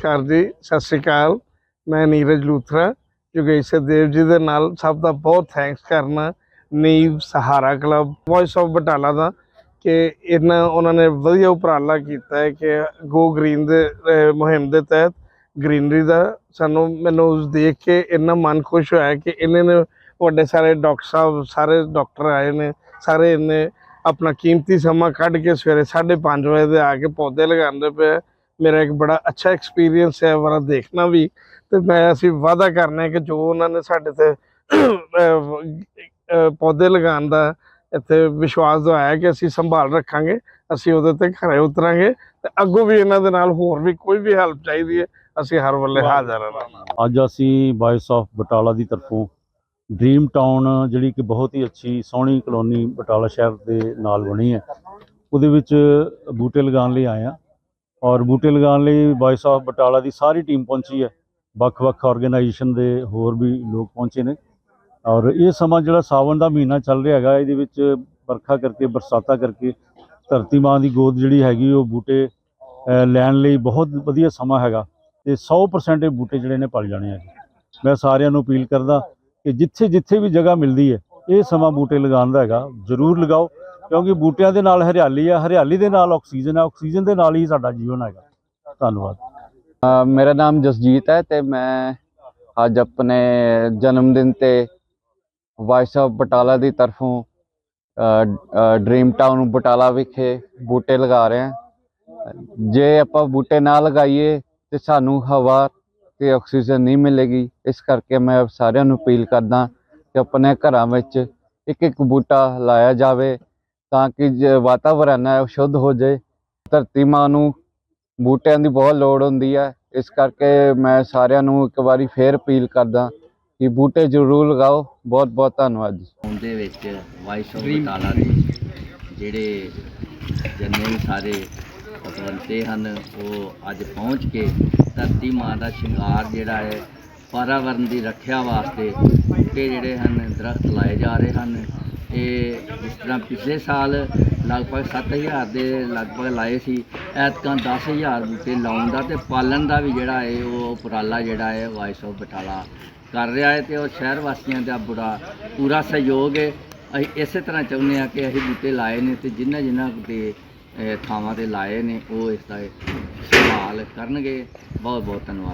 ਨਮਸਕਾਰ ਜੀ, ਸਤਿ ਸ਼੍ਰੀ ਅਕਾਲ। ਮੈਂ ਨੀਰਜ ਲੂਥਰਾ, ਜੋਗੇਸ਼ ਦੇਵ ਜੀ ਦੇ ਨਾਲ ਸਭ ਦਾ ਬਹੁਤ ਥੈਂਕਸ ਕਰਨਾ Neev Sahara club voice of Batala ਦਾ, ਕਿ ਇਹਨਾਂ ਉਹਨਾਂ ਨੇ ਵਧੀਆ ਉਪਰਾਲਾ ਕੀਤਾ ਹੈ ਕਿ ਗੋ ਗ੍ਰੀਨ ਦੇ ਮੁਹਿੰਮ ਦੇ ਤਹਿਤ ਗ੍ਰੀਨਰੀ ਦਾ ਸਾਨੂੰ ਮੈਨੂੰ ਉਸ ਦੇਖ ਕੇ ਇੰਨਾ ਮਨ ਖੁਸ਼ ਹੋਇਆ ਕਿ ਇਹਨਾਂ ਨੇ ਵੱਡੇ ਸਾਰੇ ਡਾਕਟਰ ਸਾਹਿਬ, ਸਾਰੇ ਡਾਕਟਰ ਆਏ ਨੇ, ਸਾਰੇ ਇਹਨੇ ਆਪਣਾ ਕੀਮਤੀ ਸਮਾਂ ਕੱਢ ਕੇ ਸਵੇਰੇ 5:30 ਵਜੇ ਦੇ ਆ ਕੇ ਪੌਦੇ ਲਗਾਉਂਦੇ ਪਏ ਮੇਰਾ ਇੱਕ ਬੜਾ ਅੱਛਾ ਐਕਸਪੀਰੀਅੰਸ ਹੈ ਵਾਰਾ ਦੇਖਣਾ ਵੀ। ਤੇ ਮੈਂ ਅਸੀਂ ਵਾਅਦਾ ਕਰਨਾ ਹੈ ਕਿ ਜੋ ਉਹਨਾਂ ਨੇ ਸਾਡੇ ਤੇ ਪੌਦੇ ਲਗਾਉਣ ਦਾ ਇੱਥੇ ਵਿਸ਼ਵਾਸ ਦਵਾਇਆ ਕਿ ਅਸੀਂ ਸੰਭਾਲ ਰੱਖਾਂਗੇ, ਅਸੀਂ ਉਹਦੇ ਤੇ ਖਰੇ ਉਤਰਾਂਗੇ ਤੇ ਅੱਗੋਂ ਵੀ ਇਹਨਾਂ ਦੇ ਨਾਲ ਹੋਰ ਵੀ ਕੋਈ ਵੀ ਹੈਲਪ ਚਾਹੀਦੀ ਹੈ, ਅਸੀਂ ਹਰ ਵੇਲੇ ਹਾਜ਼ਰ ਹਾਂ। ਅੱਜ ਅਸੀਂ ਵਾਇਸ ਆਫ ਬਟਾਲਾ ਦੀ ਤਰਫੋਂ ਡ੍ਰੀਮ ਟਾਊਨ ਜਿਹੜੀ ਕਿ ਬਹੁਤ ਹੀ ਅੱਛੀ, ਸੋਹਣੀ ਕਲੋਨੀ ਬਟਾਲਾ ਸ਼ਹਿਰ ਦੇ ਨਾਲ ਬਣੀ ਹੈ, ਉਹਦੇ ਵਿੱਚ ਬੂਟੇ ਲਗਾਉਣ ਲਈ ਆਏ ਹਾਂ। ਔਰ ਬੂਟੇ ਲਗਾਉਣ ਲਈ ਵਾਇਸ ਆਫ ਬਟਾਲਾ ਦੀ ਸਾਰੀ ਟੀਮ ਪਹੁੰਚੀ ਹੈ। ਵੱਖ-ਵੱਖ ਆਰਗੇਨਾਈਜੇਸ਼ਨ ਦੇ ਹੋਰ ਵੀ ਲੋਕ ਪਹੁੰਚੇ ਨੇ। ਔਰ ਇਹ ਸਮਾਂ ਜਿਹੜਾ ਸਾਵਣ ਦਾ ਮਹੀਨਾ ਚੱਲ ਰਿਹਾ ਹੈਗਾ, ਇਹਦੇ ਵਿੱਚ ਵਰਖਾ ਕਰਕੇ, ਬਰਸਾਤਾਂ ਕਰਕੇ, ਧਰਤੀ ਮਾਂ ਦੀ ਗੋਦ ਜਿਹੜੀ ਹੈਗੀ, ਉਹ ਬੂਟੇ ਲੈਣ ਲਈ ਬਹੁਤ ਵਧੀਆ ਸਮਾਂ ਹੈਗਾ ਤੇ 100% ਇਹ ਬੂਟੇ ਜਿਹੜੇ ਨੇ ਪਲ ਜਾਣੇ ਆ ਮੈਂ ਸਾਰਿਆਂ ਨੂੰ ਅਪੀਲ ਕਰਦਾ ਕਿ ਜਿੱਥੇ ਜਿੱਥੇ ਵੀ ਜਗ੍ਹਾ ਮਿਲਦੀ ਹੈ, ਇਹ ਸਮਾਂ ਬੂਟੇ ਲਗਾਉਣ ਦਾ ਹੈਗਾ। ਜ਼ਰੂਰ ਲਗਾਓ। ਕਿਉਂਕਿ ਬੂਟਿਆਂ ਦੇ ਨਾਲ ਹਰਿਆਲੀ ਆ, ਹਰਿਆਲੀ ਦੇ ਨਾਲ ਆਕਸੀਜਨ ਆ, ਆਕਸੀਜਨ ਦੇ ਨਾਲ ਹੀ ਸਾਡਾ ਜੀਵਨ ਹੈਗਾ। ਧੰਨਵਾਦ। ਮੇਰਾ ਨਾਮ ਜਸਜੀਤ ਹੈ ਤੇ ਮੈਂ ਅੱਜ ਆਪਣੇ ਜਨਮ ਦਿਨ ਤੇ ਵਾਇਸ ਆਫ ਬਟਾਲਾ ਦੀ ਤਰਫੋਂ ਡ੍ਰੀਮ ਟਾਊਨ ਬਟਾਲਾ ਵਿਖੇ ਬੂਟੇ ਲਗਾ ਰਹੇ ਹਾਂ। ਜੇ ਆਪਾਂ ਬੂਟੇ ਨਾ ਲਗਾਈਏ ਤੇ ਸਾਨੂੰ ਹਵਾ ਤੇ ਆਕਸੀਜਨ ਨਹੀਂ ਮਿਲੇਗੀ। ਇਸ ਕਰਕੇ ਮੈਂ ਸਾਰਿਆਂ ਨੂੰ ਅਪੀਲ ਕਰਦਾ ਕਿ ਆਪਣੇ ਘਰਾਂ ਵਿੱਚ ਇੱਕ ਇੱਕ ਬੂਟਾ ਲਾਇਆ ਜਾਵੇ ਤਾਂ ਕਿ ਜੋ ਵਾਤਾਵਰਨ ਹੈ, ਉਹ ਸ਼ੁੱਧ ਹੋ ਜਾਏ। ਧਰਤੀ ਮਾਂ ਨੂੰ ਬੂਟਿਆਂ ਦੀ ਬਹੁਤ ਲੋੜ ਹੁੰਦੀ ਹੈ। ਇਸ ਕਰਕੇ ਮੈਂ ਸਾਰਿਆਂ ਨੂੰ ਇੱਕ ਵਾਰੀ ਫੇਰ ਅਪੀਲ ਕਰਦਾ ਕਿ ਬੂਟੇ ਜ਼ਰੂਰ ਲਗਾਓ। ਬਹੁਤ ਬਹੁਤ ਧੰਨਵਾਦ ਜੀ। ਉਹਦੇ ਵਿੱਚ ਵਾਇਸ ਆਫ ਬਟਾਲਾ ਦੇ ਜਿਹੜੇ ਜਿੰਨੇ ਵੀ ਸਾਰੇ ਪਤਵੰਤੇ ਹਨ, ਉਹ ਅੱਜ ਪਹੁੰਚ ਕੇ ਧਰਤੀ ਮਾਂ ਦਾ ਸ਼ਿੰਗਾਰ ਜਿਹੜਾ ਹੈ ਵਾਤਾਵਰਨ ਦੀ ਰੱਖਿਆ ਵਾਸਤੇ ਬੂਟੇ ਜਿਹੜੇ ਹਨ, ਦਰਖਤ ਲਾਏ ਜਾ ਰਹੇ ਹਨ। ਇਹ ਜਿਸ ਤਰ੍ਹਾਂ ਪਿਛਲੇ ਸਾਲ ਲਗਭਗ 7000 ਦੇ ਲਗਭਗ ਲਾਏ ਸੀ। ਐਤਕਾਂ 10000 ਬੂਟੇ ਲਾਉਣ ਦਾ ਤੇ ਪਾਲਣ ਦਾ ਵੀ ਜਿਹੜਾ ਹੈ ਉਹ ਉਪਰਾਲਾ ਜਿਹੜਾ ਹੈ ਵਾਇਸ ਆਫ ਬਟਾਲਾ ਕਰ ਰਿਹਾ ਹੈ ਤੇ ਉਹ ਸ਼ਹਿਰ ਵਾਸੀਆਂ ਦਾ ਬੁਰਾ, ਪੂਰਾ ਸਹਿਯੋਗ ਹੈ। ਅਸੀਂ ਇਸੇ ਤਰ੍ਹਾਂ ਚਾਹੁੰਦੇ ਹਾਂ ਕਿ ਅਸੀਂ ਬੂਟੇ ਲਾਏ ਨੇ ਤੇ ਜਿਨ੍ਹਾਂ ਜਿਨ੍ਹਾਂ ਦੇ ਥਾਵਾਂ ਤੇ ਲਾਏ ਨੇ, ਉਹ ਇਸ ਦਾ ਸੰਭਾਲ ਕਰਨਗੇ। ਬਹੁਤ ਬਹੁਤ ਧੰਨਵਾਦ।